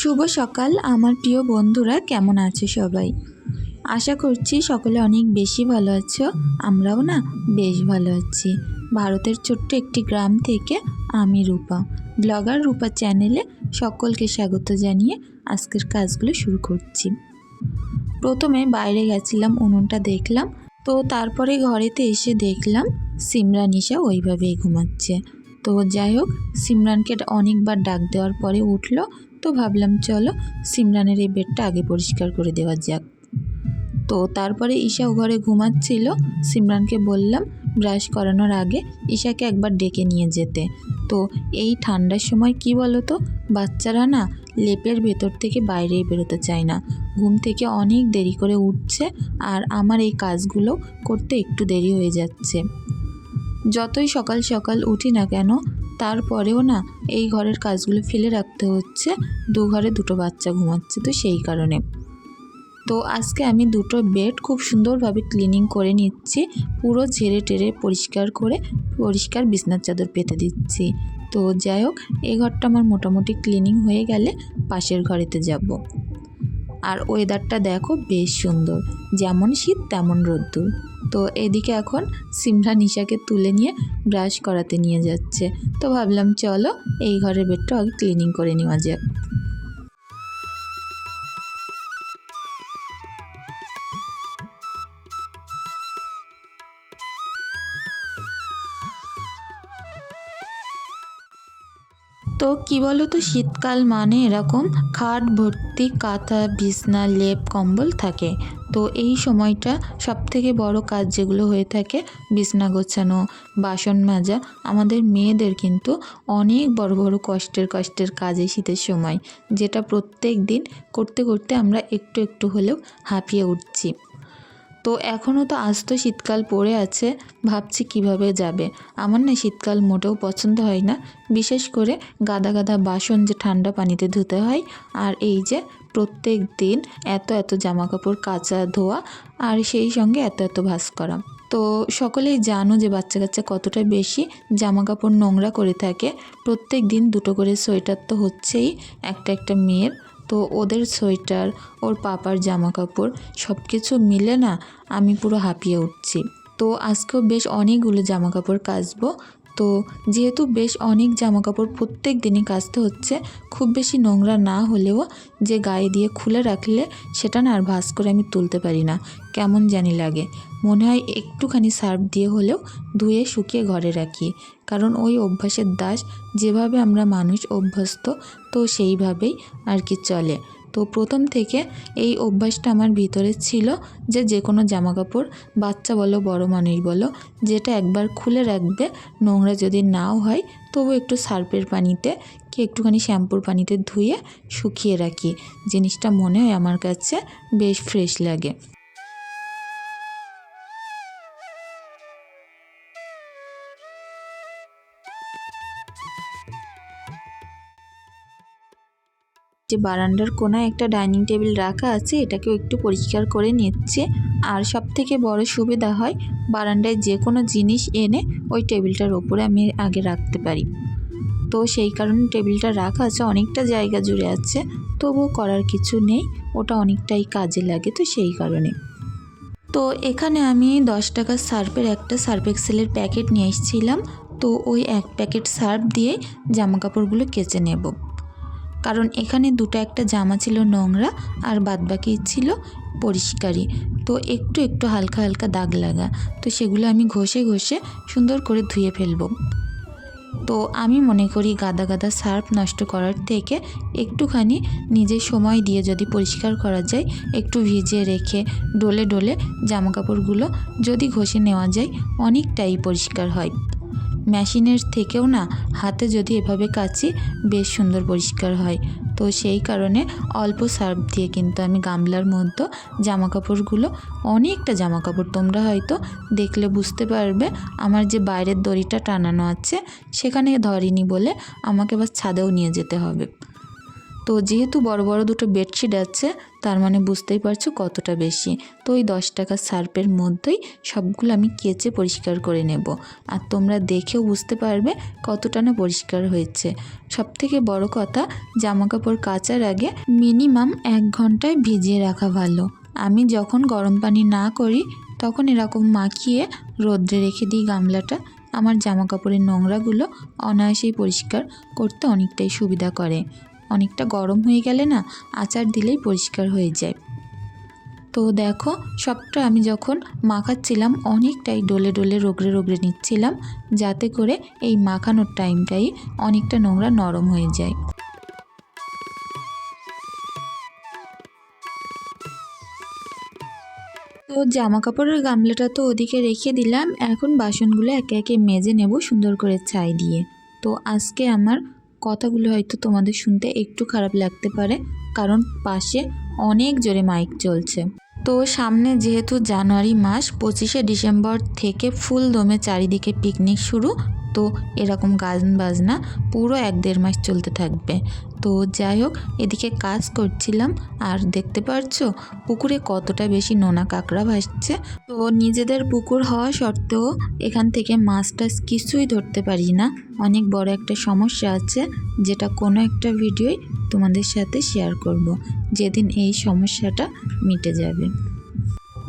শুভ সকাল, আমার প্রিয় বন্ধুরা, কেমন আছো সবাই? আশা করছি সকলে অনেক বেশি ভালো আছো, আমরাও না বেশ ভালো আছি। ভারতের ছোট্ট একটি গ্রাম থেকে আমি রূপা, ব্লগার রূপা চ্যানেলে সকলকে স্বাগত জানিয়ে আজকের কাজগুলো শুরু করছি। প্রথমে বাইরে গেছিলাম, উনুনটা দেখলাম, তো তারপরে ঘরেতে এসে দেখলাম সিমরান ঈশা ওইভাবেই ঘুমাচ্ছে। তো যাই হোক, সিমরানকে অনেকবার ডাক দেওয়ার পরে উঠল তো ভাবলাম, চলো সিমরানের এই বেডটা আগে পরিষ্কার করে দেওয়া যাক। তো তারপরে ঈশাও ঘরে ঘুমাচ্ছিল। সিমরানকে বললাম, ব্রাশ করানোর আগে ঈশাকে একবার ডেকে নিয়ে যেতে। তো এই ঠান্ডার সময় কি বলো তো বাচ্চারা না লেপের ভেতর থেকে বাইরেই বেরোতে চায় না। ঘুম থেকে অনেক দেরি করে উঠছে আর আমার এই কাজগুলো করতে একটু দেরি হয়ে যাচ্ছে। যতই সকাল সকাল উঠি না কেন তারপরেও না এই ঘরের কাজগুলো ফেলে রাখতে হচ্ছে। দু ঘরে দুটো বাচ্চা ঘুমাচ্ছে তো সেই কারণে। তো আজকে আমি দুটো বেড খুব সুন্দরভাবে ক্লিনিং করে নিচ্ছি, পুরো ঝেড়ে টেরে পরিষ্কার করে পরিষ্কার বিছনার চাদর পেতে দিচ্ছি। তো যাই হোক, এই ঘরটা আমার মোটামুটি ক্লিনিং হয়ে গেলে পাশের ঘরেতে যাব। আর ওয়েদারটা দেখো বেশ সুন্দর, যেমন শীত তেমন রোদ্দুর। তো এদিকে এখন সিমরা নিশাকে তুলে নিয়ে ব্রাশ করাতে নিয়ে যাচ্ছে। তো ভাবলাম, চলো এই ঘরের বেডটা আগে ক্লিনিং করে নেওয়া যাক। তো কি বলো তো শীতকাল মানে এরকম খাট, ভর্তি, কাঁথা, বিছনা, লেপ, কম্বল থাকে। তো এই সময়টা সব থেকে বড় কাজ যেগুলো হয়ে থাকে, বিছনা গোছানো, বাসন মাজা, আমাদের মেয়েদের কিন্তু অনেক বড় বড় কষ্টের কষ্টের কাজ এই শীতের সময়, যেটা প্রত্যেক দিন করতে করতে আমরা একটু একটু হলেও হাঁপিয়ে উঠছি। তো এখনও তো আজ তো শীতকাল পড়ে আছে, ভাবছি কীভাবে যাবে। আমার না শীতকাল মোটেও পছন্দ হয় না, বিশেষ করে গাদা গাদা বাসন যে ঠান্ডা পানিতে ধুতে হয়, আর এই যে প্রত্যেক দিন এত এত জামা কাপড় কাচা ধোয়া, আর সেই সঙ্গে এত এত ভাস করা। তো সকলেই জানো যে বাচ্চা কাচ্চা কতটা বেশি জামা কাপড় নোংরা করে থাকে, প্রত্যেক দিন দুটো করে সোয়েটার তো হচ্ছেই, একটা একটা মেয়ের। তো ওদের সোয়েটার, ওর পাপার জামা কাপড় সব কিছু মিলে না আমি পুরো হাঁপিয়ে উঠছি। তো আজকেও বেশ অনেকগুলো জামা কাপড় কাচবো। তো যেহেতু বেশ অনেক জামা কাপড় প্রত্যেক দিনই কাচতে হচ্ছে, খুব বেশি নোংরা না হলেও যে গায়ে দিয়ে খুলে রাখলে সেটা না আর ভাস করে আমি তুলতে পারি না। কেমন জানি লাগে। মনে হয় একটুখানি সার্ফ দিয়ে হলেও ধুয়ে শুকিয়ে ঘরে রাখি। কারণ ওই অভ্যাসের দাস, যেভাবে আমরা মানুষ অভ্যস্ত তো সেইভাবেই আর কি চলে। তো প্রথম থেকে এই অভ্যাসটা আমার ভিতরে ছিল যে যে কোনো জামা কাপড় বাচ্চা বলো, বড় মানুষ বলো, যেটা একবার খুলে রাখবে, নোংরা যদি নাও হয়, তবু একটু সার্ফের পানিতে কি একটুখানি শ্যাম্পুর পানিতে ধুয়ে শুকিয়ে রাখি। জিনিসটা মনে হয় আমার কাছে বেশ ফ্রেশ লাগে। যে বারান্দার কোনায় একটা ডাইনিং টেবিল রাখা আছে, এটাকেও একটু পরিষ্কার করে নিচ্ছে। আর সব থেকে বড় সুবিধা হয়, বারান্দায় যে কোনো জিনিস এনে ওই টেবিলটার ওপরে আমি আগে রাখতে পারি। তো সেই কারণে টেবিলটা রাখা আছে, অনেকটা জায়গা জুড়ে আছে, তবুও করার কিছু নেই, ওটা অনেকটাই কাজে লাগে তো সেই কারণে। তো এখানে আমি দশ টাকার সার্ফের একটা সার্ফ এক্সেলের প্যাকেট নিয়ে এসেছিলাম, তো ওই এক প্যাকেট সার্ফ দিয়ে জামা কাপড়গুলো কেচে নেব। কারণ এখানে দুটো একটা জামা ছিল নোংরা আর বাদবাকি ছিল পরিষ্কারই। তো একটু একটু হালকা হালকা দাগ লাগা। তো সেগুলো আমি ঘষে ঘষে সুন্দর করে ধুয়ে ফেলব। তো আমি মনে করি গাদা গাদা সার্ফ নষ্ট করার থেকে একটুখানি নিজের সময় দিয়ে যদি পরিষ্কার করা যায়, একটু ভিজিয়ে রেখে ডলে ডলে জামা কাপড়গুলো যদি ঘষে নেওয়া যায়, অনেকটাই পরিষ্কার হয়। মেশিনের থেকেও না, হাতে যদি এভাবে কাচি, বেশ সুন্দর পরিষ্কার হয়। তো সেই কারণে অল্প সার্ফ দিয়ে কিন্তু আমি গামলার মধ্যে জামা কাপড়গুলো অনেকটা জামা কাপড় তোমরা হয়তো দেখলে বুঝতে পারবে, আমার যে বাইরের দড়িটা টানানো আছে, সেখানে ধরিনি বলে আমাকে বাস ছাদেও নিয়ে যেতে হবে। তো যেহেতু বড় বড় দুটো বেডশিট আছে, তার মানে বুঝতেই পারছ কতটা বেশি। তো ওই দশ টাকা সার্ফের মধ্যেই সবগুলো আমি কেচে পরিষ্কার করে নেব। আর তোমরা দেখেও বুঝতে পারবে কতটা না পরিষ্কার হয়েছে। সব থেকে বড় কথা জামা কাপড় কাচার আগে মিনিমাম এক ঘন্টায় ভিজিয়ে রাখা ভালো। আমি যখন গরম পানি না করি, তখন এরকম মাখিয়ে রোদ্রে রেখে দিই গামলাটা। আমার জামা কাপড়ের নোংরাগুলো অনায়াসেই পরিষ্কার করতে অনেকটাই সুবিধা করে। অনেকটা গরম হয়ে গেলে না আচার দিলেই পরিষ্কার হয়ে যায়। তো দেখো, সবটা আমি যখন মাখাচ্ছিলাম, অনেকটাই ডলে ডলে রোগড়ে রোগড়ে নিচ্ছিলাম, যাতে করে এই মাখানোর টাইমটাই অনেকটা নোংরা নরম হয়ে যায়। তো জামা কাপড়ের গামলাটা তো ওদিকে রেখে দিলাম, এখন বাসনগুলো একে একে মেজে নেব সুন্দর করে ছাই দিয়ে। তো আজকে আমার কথাগুলো হয়তো তোমাদের শুনতে একটু খারাপ লাগতে পারে, কারণ পাশে অনেক জোরে মাইক চলছে। তো সামনে যেহেতু জানুয়ারি মাস, পঁচিশে ডিসেম্বর থেকে ফুল দমে চারিদিকে পিকনিক শুরু, তো এরকম গান বাজনা পুরো এক দেড় মাস চলতে থাকবে। তো যাই হোক, এদিকে কাজ করছিলাম। আর দেখতে পারছ, পুকুরে কতটা বেশি নোনা কাঁকড়া ভাসছে। তো নিজেদের পুকুর হওয়া সত্ত্বেও এখান থেকে মাছ টাছ কিছুই ধরতে পারি না। অনেক বড় একটা সমস্যা আছে, যেটা কোনো একটা ভিডিওই তোমাদের সাথে শেয়ার করব। যেদিন এই সমস্যাটা মিটে যাবে।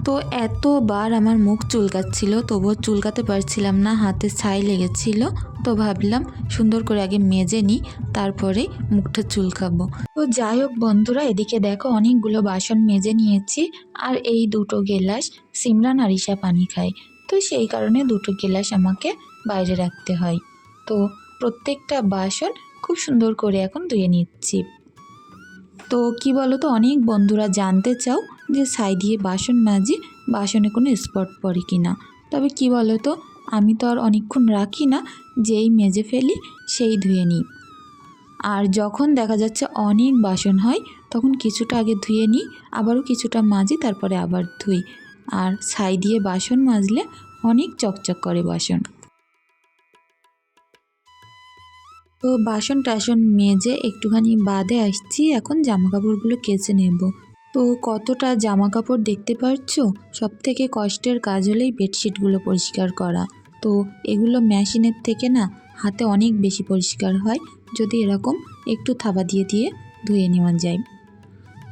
তো এতবার আমার মুখ চুলকাচ্ছিল, তবুও চুলকাতে পারছিলাম না, হাতে ছাই লেগেছিল। তো ভাবলাম, সুন্দর করে আগে মেজে নিই, তারপরে মুখটা চুলকাবো। তো যাই হোক বন্ধুরা, এদিকে দেখো অনেকগুলো বাসন মেজে নিয়েছি, আর এই দুটো গেলাস সিমরান আর পানি খায়। তো সেই কারণে দুটো গেলাস আমাকে বাইরে রাখতে হয়। তো প্রত্যেকটা বাসন খুব সুন্দর করে এখন ধুয়ে নিচ্ছি। তো কি বলো তো অনেক বন্ধুরা জানতে চাও যে ছাই দিয়ে বাসন মাজি, বাসনে কোনো স্পট পড়ে কি না। তবে কি বলো তো আমি তো আর অনেকক্ষণ রাখি না, যেই মেজে ফেলি সেই ধুয়ে নিই। আর যখন দেখা যাচ্ছে অনেক বাসন হয়, তখন কিছুটা আগে ধুয়ে নিই, আবারও কিছুটা মাজি, তারপরে আবার ধুই। আর ছাই দিয়ে বাসন মাজলে অনেক চকচক করে বাসন। তো বাসন টাসন মেজে একটুখানি বাদে আসছি, এখন জামা কাপড়গুলো কেচে নেব। তো কতটা জামা কাপড় দেখতে পাচ্ছো সব থেকে কষ্টের কাজ হলেই বেডশিটগুলো পরিষ্কার করা। তো এগুলো মেশিনের থেকে না হাতে অনেক বেশি পরিষ্কার হয়। যদি এরকম একটু থাবা দিয়ে দিয়ে ধুয়ে নেওয়া যায়।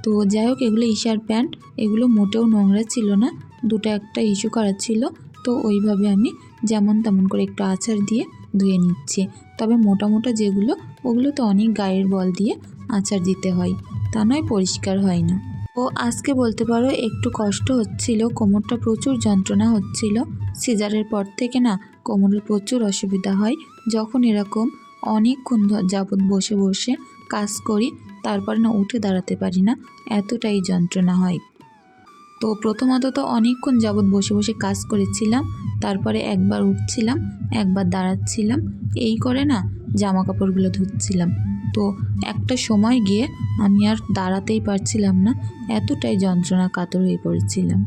তো যাই হোক, এগুলো ইশার প্যান্ট। এগুলো মোটেও নোংরা ছিল না। দুটো একটা ইস্যু করা ছিল। তো ওইভাবে আমি যেমন তেমন করে একটু আচার দিয়ে ধুয়ে নিচ্ছি। তবে মোটা মোটা যেগুলো ওগুলো তো অনেক গায়ের বল দিয়ে আচার দিতে হয়। তা নয়, পরিষ্কার হয় না। ও আজকে বলতে পারো একটু কষ্ট হচ্ছিল, কোমরটা প্রচুর যন্ত্রণা হচ্ছিল। সিজারের পর থেকে না কোমরের প্রচুর অসুবিধা হয়। যখন এরকম অনেকক্ষণ যাবৎ বসে বসে কাজ করি, তারপরে না উঠে দাঁড়াতে পারি না, এতটাই যন্ত্রণা হয়। তো প্রথমত তো অনেকক্ষণ যাবৎ বসে বসে কাজ করেছিলাম, তারপরে একবার উঠছিলাম, একবার দাঁড়াচ্ছিলাম, এই করে না জামা কাপড়গুলো ধুচ্ছিলাম। তো একটা সময় গিয়ে আমি আর দাঁড়াতেই পারছিলাম না, এতটাই যন্ত্রণা কাতর হয়ে পড়েছিলাম।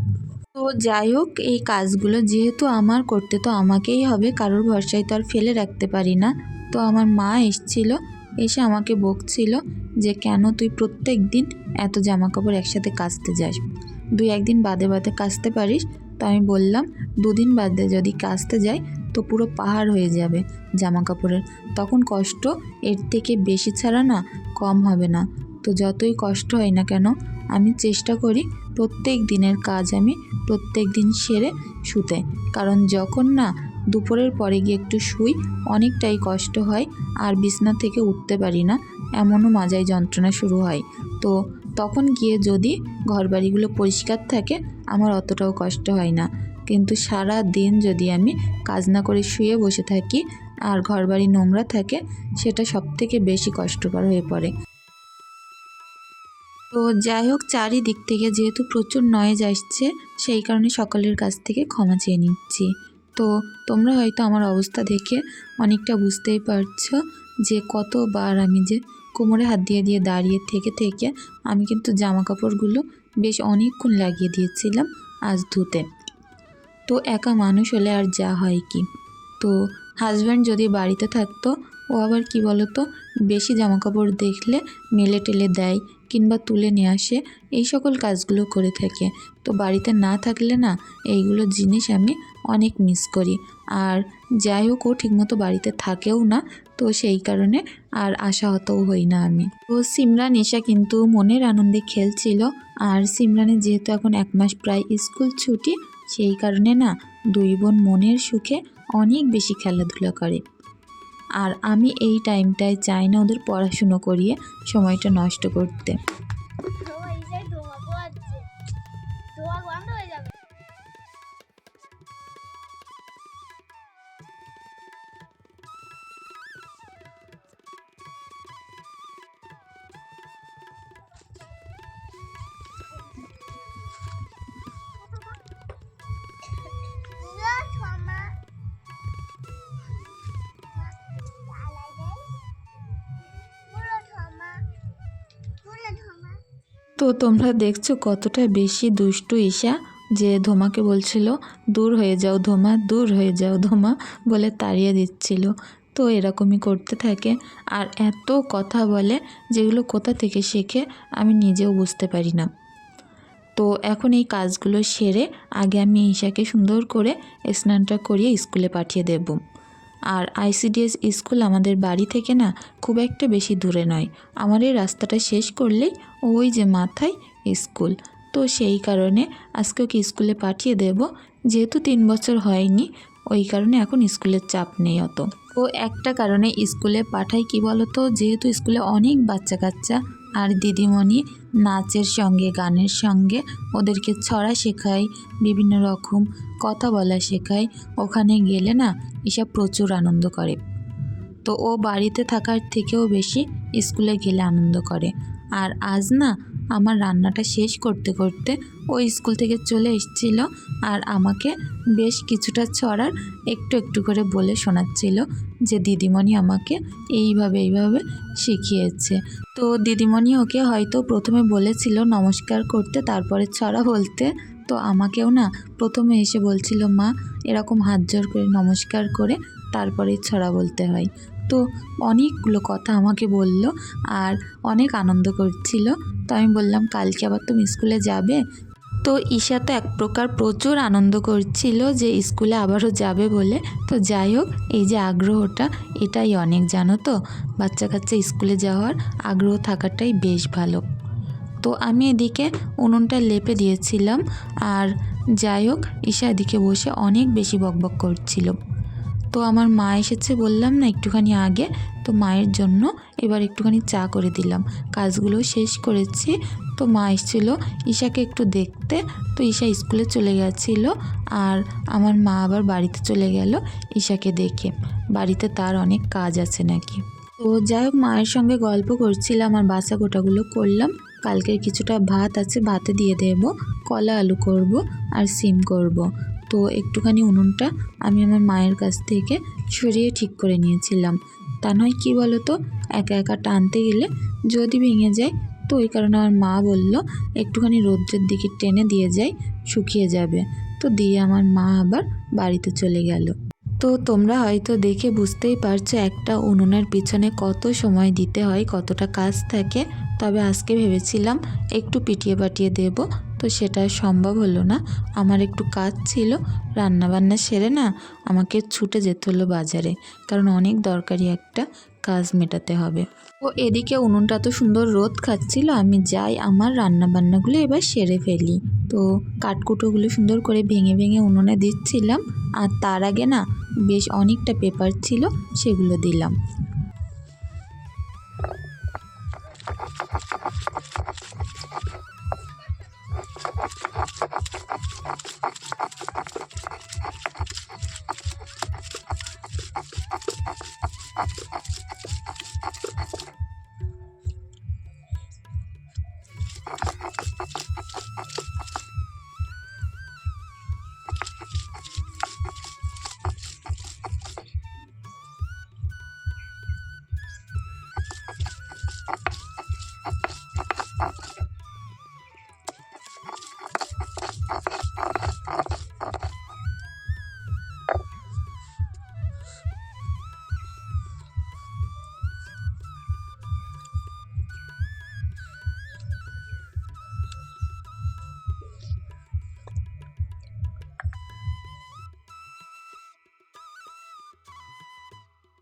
তো যাই হোক, এই কাজগুলো যেহেতু আমার করতে তো আমাকেই হবে, কারোর ভরসায় তো আর ফেলে রাখতে পারি না। তো আমার মা এসছিল, এসে আমাকে বকছিল যে, কেন তুই প্রত্যেক দিন এত জামা কাপড় একসাথে কাচতে যাস? দুই একদিন বাদে বাদে কাচতে পারিস, তো আমি বললাম, দুদিন বাদে যদি কাচতে যাই, তো পুরো পাহাড় হয়ে যাবে জামা কাপড়ের তখন কষ্ট এর থেকে বেশি ছাড়া না, কম হবে না। তো যতই কষ্ট হয় না কেন, আমি চেষ্টা করি প্রত্যেক দিনের কাজ আমি প্রত্যেক দিন সেরে শুতে। কারণ যখন না দুপুরের পরে গিয়ে একটু শুই, অনেকটাই কষ্ট হয়, আর বিছনা থেকে উঠতে পারি না, এমনও মাজায় যন্ত্রণা শুরু হয়। তো তখন গিয়ে যদি ঘরবাড়িগুলো পরিষ্কার থাকে, আমার অতটাও কষ্ট হয় না। কিন্তু সারা দিন যদি আমি কাজ না করে শুয়ে বসে থাকি আর ঘরবাড়ি নোংরা থাকে, সেটা সব থেকে বেশি কষ্টকর হয়ে পড়ে। তো যাই হোক, চারিদিক থেকে যেহেতু প্রচুর নয়েজ আসছে, সেই কারণে সকলের কাছ থেকে ক্ষমা চেয়ে নিচ্ছি। তো তোমরা হয়তো আমার অবস্থা দেখে অনেকটা বুঝতেই পারছ যে কতবার আমি যে কোমরে হাত দিয়ে দিয়ে দাঁড়িয়ে থেকে থেকে আমি কিন্তু জামা কাপড়গুলো বেশ অনেকক্ষণ লাগিয়ে দিয়েছিলাম আজ ধুতে। তো একা মানুষ হলে আর যা হয় কি? তো হাজব্যান্ড যদি বাড়িতে থাকতো, ও আবার কি বলতো? বেশি জামা কাপড় দেখলে মেলে টেলে দেয় কিংবা তুলে নিয়ে আসে, এই সকল কাজগুলো করে থাকে। তো বাড়িতে না থাকলে না, এইগুলো জিনিস আমি অনেক মিস করি। আর যাই হোক, ও ঠিকমতো বাড়িতে থাকেও না তো সেই কারণে আর আশাহতও হই না আমি। তো সিমরান এসা কিন্তু মনের আনন্দে খেলছিল। আর সিমরানের যেহেতু এখন এক মাস প্রায় স্কুল ছুটি, সেই কারণে না দুই বোন মনের সুখে অনেক বেশি খেলাধুলা করে। আর আমি এই টাইমটায় চাই না ওদের পড়াশুনো করিয়ে সময়টা নষ্ট করতে। তো তোমরা দেখছ কতটা বেশি দুষ্টু ঈশা যে ধোমাকে বলছিল, দূর হয়ে যাও ধোমা, দূর হয়ে যাও ধোমা বলে তাড়িয়ে দিচ্ছিল। তো এরকমই করতে থাকে। আর এত কথা বলে যেগুলো কোথা থেকে শেখে আমি নিজেও বুঝতে পারি না। তো এখন এই কাজগুলো সেরে আগে আমি ঈশাকে সুন্দর করে স্নানটা করিয়ে স্কুলে পাঠিয়ে দেব। আর আইসিডিএস স্কুল আমাদের বাড়ি থেকে না খুব একটা বেশি দূরে নয়। আমার এই রাস্তাটা শেষ করলেই ওই যে মাথায় স্কুল। তো সেই কারণে আজকে ওকে স্কুলে পাঠিয়ে দেব। যেহেতু তিন বছর হয়নি, ওই কারণে এখন স্কুলের চাপ নেই অত। ও একটা কারণে স্কুলে পাঠাই কি বলতো? যেহেতু স্কুলে অনেক বাচ্চা কাচ্চা আর দিদিমণি নাচের সঙ্গে, গানের সঙ্গে ওদেরকে ছড়া শেখায়, বিভিন্ন রকম কথা বলা শেখায়। ওখানে গেলে না এসব প্রচুর আনন্দ করে। তো ও বাড়িতে থাকার থেকেও বেশি স্কুলে গেলে আনন্দ করে। আর আজ না আমার রান্নাটা শেষ করতে করতে ও স্কুল থেকে চলে এসেছিল আর আমাকে বেশ কিছুটা ছড়ার একটু একটু করে বলে শোনাচ্ছিল। যে দিদিমণি আমাকে এইভাবে এইভাবে শিখিয়েছে। তো দিদিমণি ওকে হয়তো প্রথমে বলেছিল নমস্কার করতে, তারপরে ছড়া বলতে। তো আমাকেও না প্রথমে এসে বলছিল, মা, এরকম হাত জোর করে নমস্কার করে, তারপরে ছড়া বলতে হয়। তো অনেকগুলো কথা আমাকে বলল আর অনেক আনন্দ করছিল। তো আমি বললাম, কালকে আবার তুমি স্কুলে যাবে? তো ঈশা তো এক প্রকার প্রচুর আনন্দ করছিল যে স্কুলে আবারও যাবে বলে। তো যাই হোক, এই যে আগ্রহটা, এটাই অনেক, জানো তো? বাচ্চা কাচ্চা স্কুলে যাওয়ার আগ্রহ থাকাটাই বেশ ভালো। তো আমি এদিকে উনুনটা লেপে দিয়েছিলাম আর যাই হোক, ঈশা এদিকে বসে অনেক বেশি বকবক করছিল। তো আমার মা এসেছে বললাম না একটুখানি আগে, তো মায়ের জন্য এবার একটুখানি চা করে দিলাম। কাজগুলো শেষ করেছি তো মা এসেছিল ঈশাকে একটু দেখতে। তো ঈশা স্কুলে চলে গেছিল আর আমার মা আবার বাড়িতে চলে গেল ঈশাকে দেখে। বাড়িতে তার অনেক কাজ আছে নাকি। তো যাই হোক, মায়ের সঙ্গে গল্প করছিলাম আর বাসা গোটাগুলো করলাম। কালকের কিছুটা ভাত আছে, ভাতে দিয়ে দেব, কলা আলু করব আর সিম করব। তো একটুখানি উনুনটা আমি আমার মায়ের কাছ থেকে সরিয়ে ঠিক করে নিয়েছিলাম। তা নয় কী বলো তো একা একা টানতে গেলে যদি ভেঙে যায় তো ওই কারণে আমার মা বলল, একটুখানি রৌদ্রের দিকে টেনে দিয়ে যায় শুকিয়ে যাবে। তো দিয়ে আমার মা আবার বাড়িতে চলে গেল। তো তোমরা হয়তো দেখে বুঝতেই পারছ, একটা উনুনের পিছনে কত সময় দিতে হয়, কতটা কাজ থাকে। তবে আজকে ভেবেছিলাম একটু পিটিয়ে পাটিয়ে দেব, তো সেটা সম্ভব হলো না। আমার একটু কাজ ছিল, রান্নাবান্না সেরে না আমাকে ছুটে যেতে হলো বাজারে। কারণ অনেক দরকারি একটা কাজ মেটাতে হবে ও এদিকে উনুনটা তো সুন্দর রোদ খাচ্ছিল, আমি যাই আমার রান্না বান্নাগুলো এবার সেরে ফেলি তো কাঠকুটোগুলো সুন্দর করে ভেঙে ভেঙে উনুনে দিচ্ছিলাম, আর তার আগে না বেশ অনেকটা পেপার ছিল, সেগুলো দিলাম Thank you.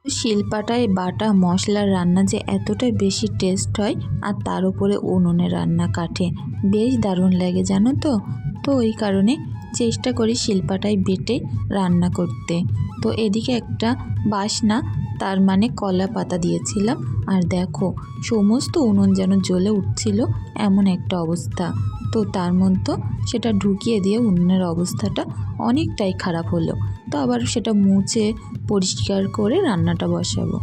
শিলপাটায় বাটা মশলার রান্না যে এতটা বেশি টেস্ট হয় আর তার উপরে উনুনে রান্না কাঠে। বেশ দারুণ লাগে, জানো তো? তো ওই কারণে চেষ্টা করি শিলপাটায় বেটে রান্না করতে। তো এদিকে একটা বাসনা, তার মানে কলা পাতা দিয়েছিলাম। আর দেখো, সমস্ত উনুন যেন জ্বলে উঠছিল এমন একটা অবস্থা। তো তার মধ্যে সেটা ঢুকিয়ে দিয়ে উনুনের অবস্থাটা অনেকটাই খারাপ হলো। তো আবার সেটা মুছে পরিষ্কার করে রান্নাটা বসাবো।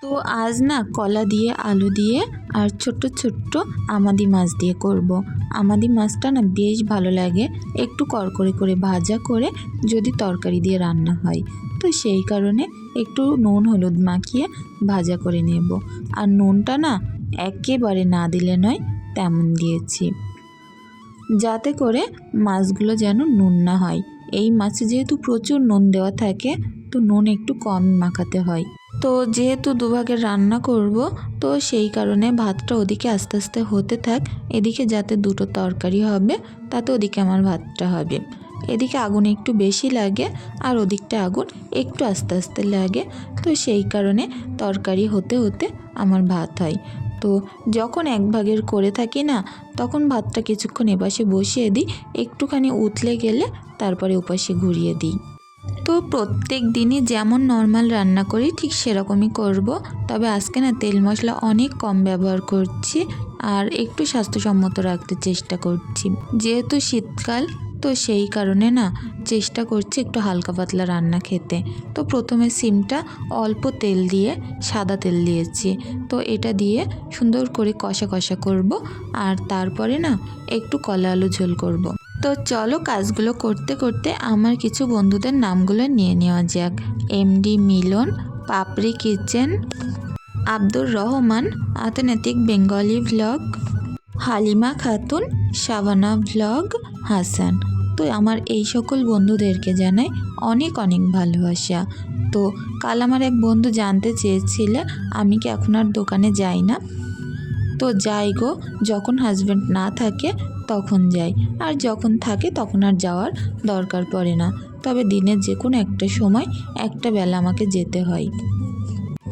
তো আজ না কলা দিয়ে, আলু দিয়ে আর ছোট্ট ছোট্ট আমাদি মাছ দিয়ে করব। আমাদি মাছটা না বেশ ভালো লাগে। একটু করকরে করে ভাজা করে যদি তরকারি দিয়ে রান্না হয়। তো সেই কারণে একটু নুন, হলুদ মাখিয়ে ভাজা করে নেব। আর নুনটা না একেবারে না দিলে নয়, তেমন দিয়েছি। যাতে করে মাছগুলো যেন নুন না হয়। এই মাছে যেহেতু প্রচুর নুন দেওয়া থাকে, তো নুন একটু কম মাখাতে হয়। তো যেহেতু দুভাগের রান্না করব, তো সেই কারণে ভাতটা ওদিকে আস্তে আস্তে হতে থাক। এদিকে যাতে দুটো তরকারি হবে, তাতে ওদিকে আমার ভাতটা হবে। এদিকে আগুন একটু বেশি লাগে, আর ওদিকটা আগুন একটু আস্তে আস্তে লাগে। তো সেই কারণে তরকারি হতে হতে আমার ভাত হয়। তো যখন এক ভাগের করে থাকি না, তখন ভাতটা কিছুক্ষণ এপাশে বসিয়ে দিই, একটুখানি উতলে গেলে তারপরে ওপাশে ঘুরিয়ে দিই। তো প্রত্যেক দিনই যেমন নর্মাল রান্না করি, ঠিক সেরকমই করব। তবে আজকে না তেল মশলা অনেক কম ব্যবহার করছি আর একটু স্বাস্থ্যসম্মত রাখতে চেষ্টা করছি। যেহেতু শীতকাল, তো সেই কারণে না চেষ্টা করছি একটু হালকা পাতলা রান্না খেতে। তো প্রথমে সিমটা অল্প তেল দিয়ে, সাদা তেল দিয়েছি। তো এটা দিয়ে সুন্দর করে কষা কষা করব আর তারপরে না একটু কলা আলু ঝোল করব। তো চলো কাজগুলো করতে করতে আমার কিছু বন্ধুদের নামগুলো নিয়ে নেওয়া যাক। MD Milon, Papri kitchen, Abdur Rahman authentic Bengali blog, Halima Khatun, Shabana vlog Hasan. তো আমার এই সকল বন্ধুদেরকে জানাই অনেক অনেক ভালোবাসা। তো কাল আমার এক বন্ধু জানতে চেয়েছিলে, আমি কি এখন আর দোকানে যাই না? তো যাই গো, যখন হাজব্যান্ড না থাকে তখন যাই, আর যখন থাকে তখন আর যাওয়ার দরকার পড়ে না। তবে দিনের যে কোনো একটা সময় একটা বেলা আমাকে যেতে হয়।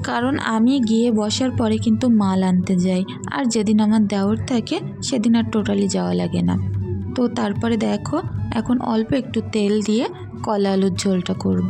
কারণ আমি গিয়ে বসার পরে কিন্তু মাল আনতে যাই, আর যেদিন আমার দেওর থাকে সেদিন আর টোটালি যাওয়া লাগে না। তো তারপরে দেখো এখন অল্প একটু তেল দিয়ে কলা আলুর ঝোলটা করব।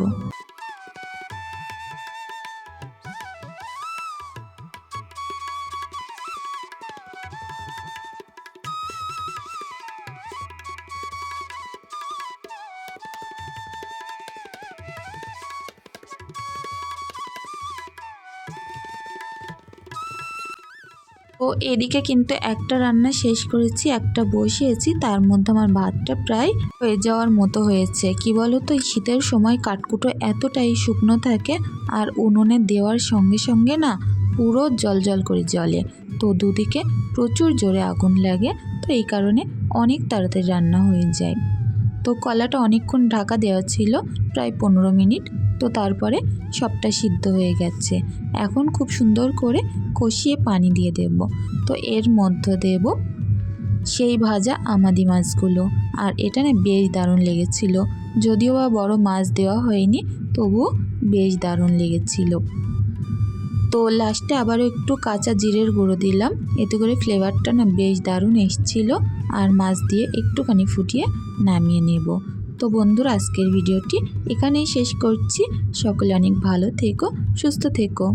ও এদিকে কিন্তু একটা রান্না শেষ করেছি, একটা বসিয়েছি, তার মধ্যে আমার ভাতটা প্রায় হয়ে যাওয়ার মতো হয়েছে। কি বলো তো শীতের সময় কাঠকুটো এতটাই শুকনো থাকে আর উনুনে দেওয়ার সঙ্গে সঙ্গে না পুরো জল জল করে জ্বলে। তো দুদিকে প্রচুর জোরে আগুন লাগে, তো এই কারণে অনেক তাড়াতাড়ি রান্না হয়ে যায়। তো কলাটা অনেকক্ষণ ঢাকা দেওয়া ছিল, প্রায় পনেরো মিনিট। তো তারপরে সবটা সিদ্ধ হয়ে গেছে। এখন খুব সুন্দর করে কষিয়ে পানি দিয়ে দেব। তো এর মধ্যে দেব সেই ভাজা আমাদি মাছগুলো। আর এটা না বেশ দারুণ লেগেছিল। যদিও বা বড় মাছ দেওয়া হয়নি, তবুও বেশ দারুণ লেগেছিল। তো লাস্টে আবারও একটু কাঁচা জিরের গুঁড়ো দিলাম। এতে করে ফ্লেভারটা না বেশ দারুণ এসছিল। আর মাছ দিয়ে একটুখানি ফুটিয়ে নামিয়ে নেব। তো বন্ধুরা, আজকের ভিডিওটি এখানেই শেষ করছি। সকলে অনেক ভালো থেকো, সুস্থ থেকো।